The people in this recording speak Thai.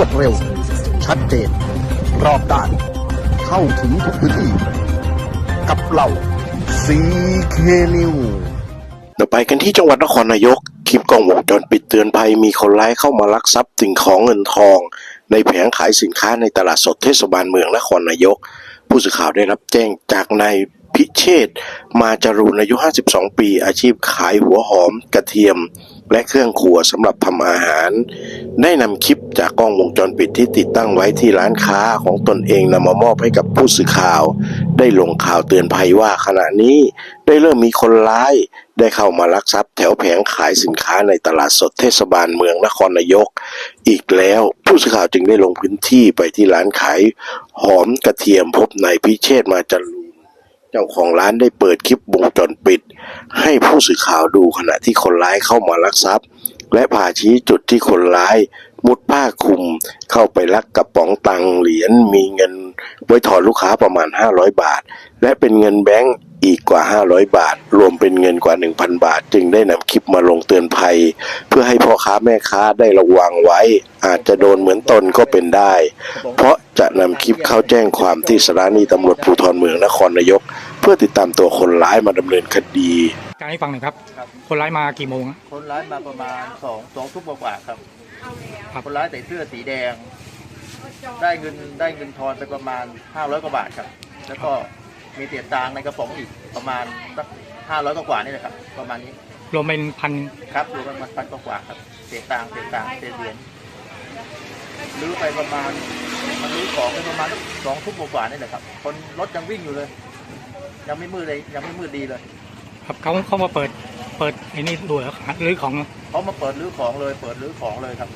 วดเร็ว ชัดเจน รอบด้าน เข้าถึงทุกพื้นที่ กับเราซีเคนิวเราไปกันที่จังหวัดนครนายกคลิปกล้องวงจรปิดเตือนภัยมีคนร้ายเข้ามาลักทรัพย์สิ่งของเงินทอง ในแผงขายสินค้าในตลาดสดเทศบาลเมืองนครนายก ผู้สื่อข่าวได้รับแจ้งจากนายพิเชษมาจารูนอายุ 52 ปี อาชีพขายหัวหอมกระเทียม และเครื่องครัวสำหรับทำอาหาร ได้นำคลิปจากกล้องวงจรปิดที่ติดตั้งไว้ที่ร้านค้าของตนเองนำมามอบให้กับผู้สื่อข่าว ได้ลงข่าวเตือนภัยว่าขณะนี้ได้เริ่มมีคนร้าย ได้เข้ามาลักทรัพย์แถวแผงขายสินค้าในตลาดสดเทศบาลเมืองนครนายก อีกแล้วผู้สื่อข่าวจึงได้ลงพื้นที่ไปที่ร้านขายหอมกระเทียมพบนายพิเชษมาจรูน เจ้าของร้านได้เปิดคลิปวงจรปิด ให้ผู้สื่อข่าวดูขณะที่คนร้ายเข้ามาลักทรัพย์ และพาชี้จุดที่คนร้าย มุดผ้าคลุมเข้าไปลักกระป๋องตังค์เหรียญมีเงินไว้ถอนลูกค้าประมาณ 500 บาท และเป็นเงินแบงก์อีกกว่า 500 บาท รวมเป็นเงินกว่า 1,000 บาท จึงได้นำคลิปมาลงเตือนภัย เพื่อให้พ่อค้าแม่ค้าได้ระวังไว้ อาจจะโดนเหมือนตนก็เป็นได้ เพราะจะนำคลิปเข้าแจ้งความที่สถานีตำรวจภูธรเมืองนครนายก เพื่อติดตามตัวคนร้ายมาดำเนินคดี การให้ฟังหน่อยครับครับคนร้ายมากี่โมงอะคนร้ายมาประมาณสองสองทุ่มกว่าๆครับ ครับคนร้ายใส่เสื้อสีแดง ได้เงินได้เงินทอนไปประมาณ 500 กว่าบาทครับ แล้วก็มีเศษตังค์ในกระป๋องอีกประมาณสัก500 กว่าๆนี่แหละครับ ประมาณนี้รวมเป็นพันครับรวมประมาณพันกว่าๆครับเศษตังค์เศษตังค์เศษเหรียญรื้อไปประมาณมันรื้อของไปประมาณสองทุ่มกว่าๆนี่แหละครับ คนรถยังวิ่งอยู่เลย ยังไม่มืดเลยยังไม่มืดดีเลย ครับเขาเขามาเปิด เปิดไอ้นี่ดูแล้วหรือของเขามาเปิดรื้อของเลย เปิดรื้อของเลยครับ